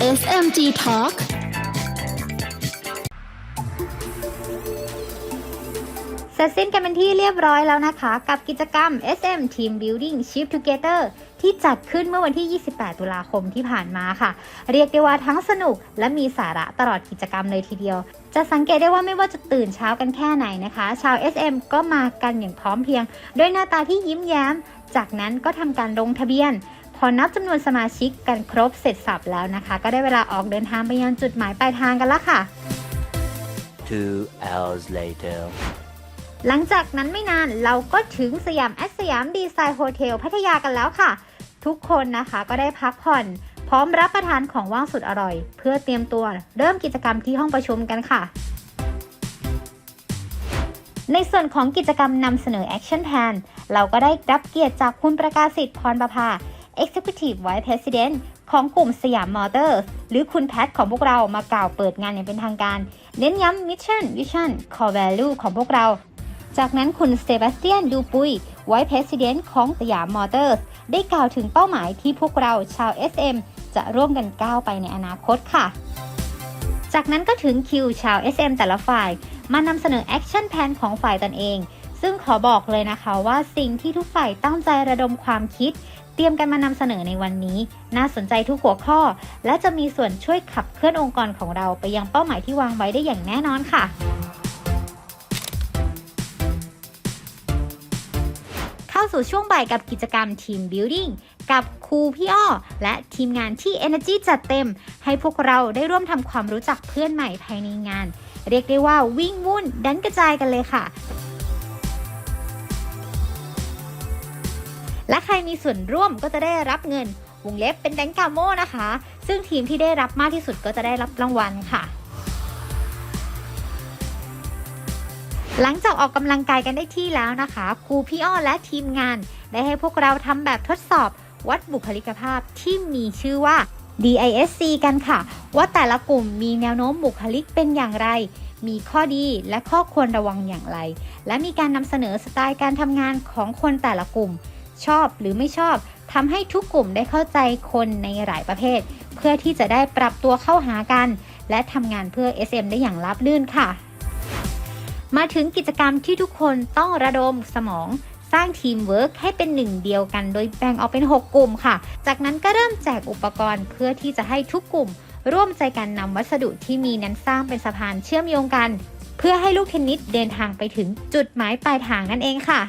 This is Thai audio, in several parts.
SMG Talk เสร็จสิ้นกันเป็นที่เรียบร้อยแล้วนะคะ กับกิจกรรม SM Team Building Ship Together ที่จัดขึ้นเมื่อวันที่ 28 ตุลาคมที่ผ่านมาค่ะ เรียกได้ว่าทั้งสนุกและมีสาระตลอดกิจกรรมเลยทีเดียว จะสังเกตได้ว่าไม่ว่าจะตื่นเช้ากันแค่ไหนนะคะ ชาว SM ก็มากันอย่างพร้อมเพรียง ด้วยหน้าตาที่ยิ้มแย้ม จากนั้นก็ทำการลงทะเบียน พอนับจำนวนสมาชิกกันครบเสร็จสับแล้วนะคะ ก็ได้เวลาออกเดินทางไปยังจุดหมายปลายทางกันแล้วค่ะ Two hours later. หลังจากนั้นไม่นานเราก็ถึงสยามแอสสยามดีไซน์โฮเทลพัทยากันแล้วค่ะ ทุกคนนะคะก็ได้พักผ่อน พร้อมรับประทานของว่างสุดอร่อย เพื่อเตรียมตัวเริ่มกิจกรรมที่ห้องประชุมกันค่ะ ในส่วนของกิจกรรมนำเสนอ Action Plan เราก็ได้รับเกียรติจากคุณประกาศสิทธิ์พรประภา Executive Vice President ของกลุ่มสยามมอเตอร์หรือคุณแพทของพวกเรามากล่าวเปิดงานอย่างเป็นทางการ เน้นย้ำ Mission Vision Core Value ของพวกเรา จากนั้นคุณเซบาสเตียนดูปุย Vice President ของสยามมอเตอร์ได้กล่าวถึงเป้าหมายที่พวกเราชาว SM จะร่วมกันก้าวไปในอนาคตค่ะ จากนั้นก็ถึงคิวชาว SM แต่ละฝ่าย มานำเสนอแอคชั่นแพนของฝ่ายตนเองซึ่งขอบอกเลยนะคะว่าสิ่งที่ทุกฝ่ายตั้งใจระดมความคิด เตรียมกันมานำเสนอในวันนี้ น่าสนใจทุกหัวข้อ และจะมีส่วนช่วยขับเคลื่อนองค์กรของเราไปยังเป้าหมายที่วางไว้ได้อย่างแน่นอนค่ะ เข้าสู่ช่วงบ่ายกับกิจกรรม Team Building กับครูพี่อ้อ และทีมงานที่ Energy จัดเต็ม ให้พวกเราได้ร่วมทำความรู้จักเพื่อนใหม่ภายในงาน เรียกได้ว่าวิ่งวุ่นดันกระจายกันเลยค่ะ และใครมีส่วนร่วมก็จะได้รับเงินวงเล็บเป็นแดงกาโมนะคะ ซึ่งทีมที่ได้รับมากที่สุดก็จะได้รับรางวัลค่ะ หลังจากออกกำลังกายกันได้ที่แล้วนะคะ ครูพี่อ้อและทีมงาน ได้ให้พวกเราทำแบบทดสอบวัดบุคลิกภาพที่มีชื่อว่า DISC กันค่ะ ว่าแต่ละกลุ่มมีแนวโน้มบุคลิกเป็นอย่างไร มีข้อดีและข้อควรระวังอย่างไร และมีการนำเสนอสไตล์การทำงานของคนแต่ละกลุ่ม ชอบหรือไม่ชอบทำให้ทุกกลุ่มได้เข้าใจคนในหลายประเภท เพื่อที่จะได้ปรับตัวเข้าหากัน และทำงานเพื่อ SM ได้อย่างราบรื่นค่ะ มาถึงกิจกรรมที่ทุกคนต้องระดมสมองสร้างทีมเวิร์กให้เป็นหนึ่งเดียวกันโดยแบ่งออกเป็น 6 กลุ่มค่ะ จากนั้นก็เริ่มแจกอุปกรณ์เพื่อที่จะให้ทุกกลุ่ม ร่วมใจกันนำวัสดุที่มีนั้นสร้างเป็นสะพานเชื่อมโยงกัน เพื่อให้ลูกเทนนิสเดินทางไปถึงจุดหมายปลายทางนั่นเองค่ะ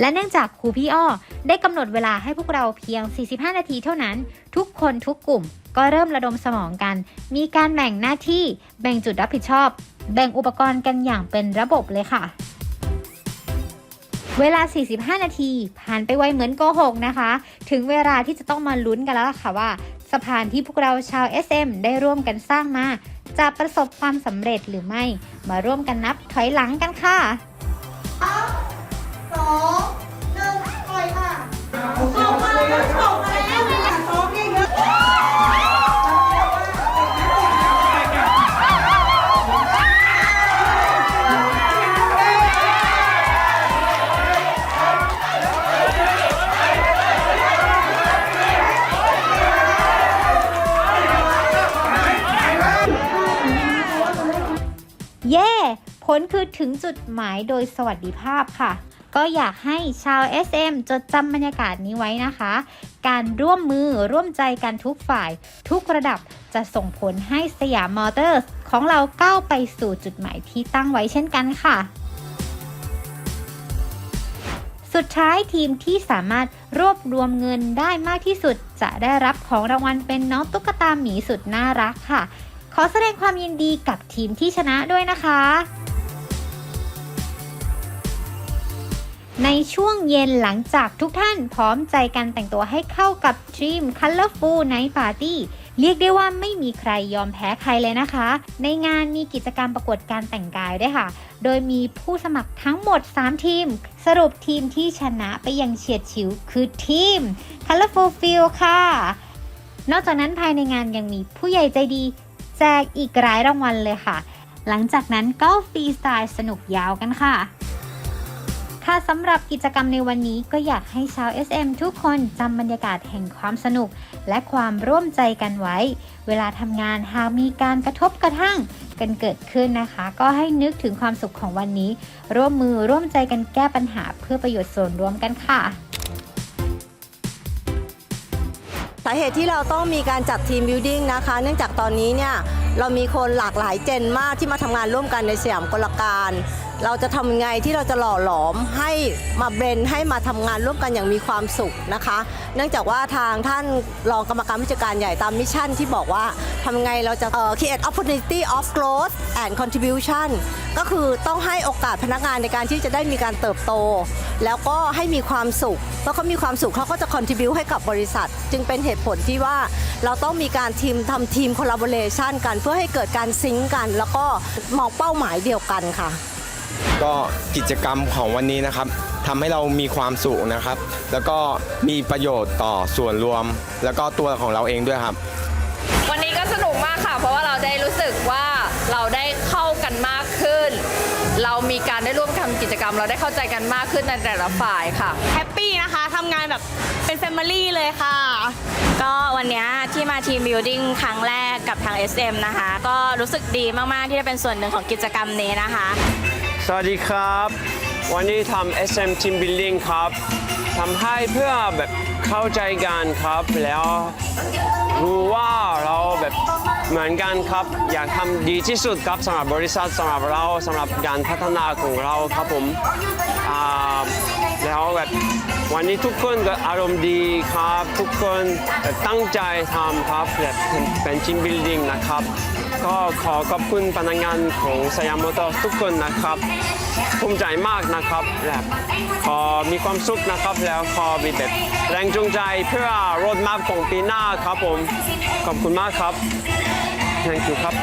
และเนื่องจากครูพี่อ้อได้กำหนดเวลาให้พวกเราเพียง 45 นาทีเท่านั้น ทุกคนทุกกลุ่ม ก็เริ่มระดมสมองกัน มีการแบ่งหน้าที่ แบ่งจุดรับผิดชอบ แบ่งอุปกรณ์กันอย่างเป็นระบบเลยค่ะ เวลา 45 นาที ผ่านไปไวเหมือนโกหกนะคะ ถึงเวลาที่จะต้องมาลุ้นกันแล้วล่ะค่ะว่าสะพานที่พวกเราชาว SM ได้ร่วมกันสร้างมา จะประสบความสำเร็จหรือไม่ มาร่วมกันนับถอยหลังกันค่ะ เยอะๆเย่ผลคือถึงจุดหมายโดยสวัสดิภาพค่ะ ก็อยากให้ชาว SM จดจำบรรยากาศนี้ไว้นะคะ การร่วมมือร่วมใจกันทุกฝ่าย ทุกระดับจะส่งผลให้สยามมอเตอร์ของเราก้าวไปสู่จุดหมายที่ตั้งไว้เช่นกันค่ะ สุดท้ายทีมที่สามารถรวบรวมเงินได้มากที่สุด จะได้รับของรางวัลเป็นน้องตุ๊กตาหมีสุดน่ารักค่ะ ขอแสดงความยินดีกับทีมที่ชนะด้วยนะคะ ในช่วงเย็นหลังจากทุกท่านพร้อมใจกันแต่งตัวให้เข้ากับทรีม Colorful Night Party เรียกได้ว่าไม่มีใครยอมแพ้ใครเลยนะคะ ในงานมีกิจกรรมประกวดการแต่งกายด้วยค่ะ โดยมีผู้สมัครทั้งหมด 3 ทีม สรุปทีมที่ชนะไปยังเฉียดฉิวคือทีม Colorful Feel ค่ะ นอกจากนั้นภายในงานยังมีผู้ใหญ่ใจดี แจกอีกหลายรางวัลเลยค่ะ หลังจากนั้นก็ฟรีสไตล์สนุกยาวกันค่ะ ค่ะสำหรับกิจกรรมในวันนี้ก็อยากให้ชาว SM ทุกคนจำบรรยากาศแห่งความสนุก และความร่วมใจกันไว้ เวลาทำงานหากมีการกระทบกระทั่งกันเกิดขึ้นนะคะ ก็ให้นึกถึงความสุขของวันนี้ ร่วมมือร่วมใจกันแก้ปัญหาเพื่อประโยชน์ส่วนรวมกันค่ะสาเหตุที่เราต้องมีการจัดทีมบิวดิ้งนะคะ เนื่องจากตอนนี้เนี่ยเรามีคนหลากหลายเจนมากที่มาทำงานร่วมกันในสยามกลการ เราจะทำไงที่เราจะหล่อหลอมให้มาเบรนให้มาทำงานร่วมกันอย่างมีความสุขนะคะ เนื่องจากว่าทางท่านรองกรรมการผู้จัดการใหญ่ตามมิชชั่นที่บอกว่าทำไงเราจะเอ่อ create opportunity of growth and contribution ก็คือต้องให้โอกาสพนักงานในการที่จะได้มีการเติบโต แล้วก็ให้มีความสุขเพราะเขามีความสุขเขาก็จะ contribu ให้กับบริษัท จึงเป็นเหตุผลที่ว่าเราต้องมีการทีมทำทีม collaboration กันเพื่อให้เกิดการซิงก์กัน แล้วก็มองเป้าหมายเดียวกันค่ะ ก็กิจกรรมของวันนี้นะครับทำให้เรามีความสุขนะครับ แล้วก็มีประโยชน์ต่อส่วนรวม แล้วก็ตัวของเราเองด้วยครับ วันนี้ก็สนุกมากค่ะ เพราะว่าเราได้รู้สึกว่าเราได้เข้ากันมากขึ้น เรามีการได้ร่วมทำกิจกรรม เราได้เข้าใจกันมากขึ้นในแต่ละฝ่ายค่ะ แฮปปี้นะคะทำงานแบบเป็นแฟมิลี่เลยค่ะ ก็วันเนี้ยที่มาทีมบิวดิ้งครั้งแรกกับทาง SM นะคะ ก็รู้สึกดีมาก ๆ ที่ได้เป็นส่วนหนึ่งของกิจกรรมนี้นะคะ สวัสดีครับ วันนี้ทำ SM Team Building ครับทำให้เพื่อแบบเข้าใจกันครับ แล้วรู้ว่าเราแบบเหมือนกันครับ อยากทำดีที่สุดครับสำหรับบริษัทสำหรับเราสำหรับการพัฒนาของเราครับผมแล้วแบบ วันนี้ทุกคนก็อารมณ์ดีครับ ทุกคนตั้งใจทำครับแบบเป็นเป็นทีม building นะครับ ก็ขอขอบคุณพนักงานของสยามมอเตอร์ทุกคนนะครับภูมิใจมากนะครับและขอมีความสุขนะครับแล้วขอมีแบบแรงจูงใจเพื่อรถม a p ของปีหน้าครับผมขอบคุณมากครับ thank you ครับ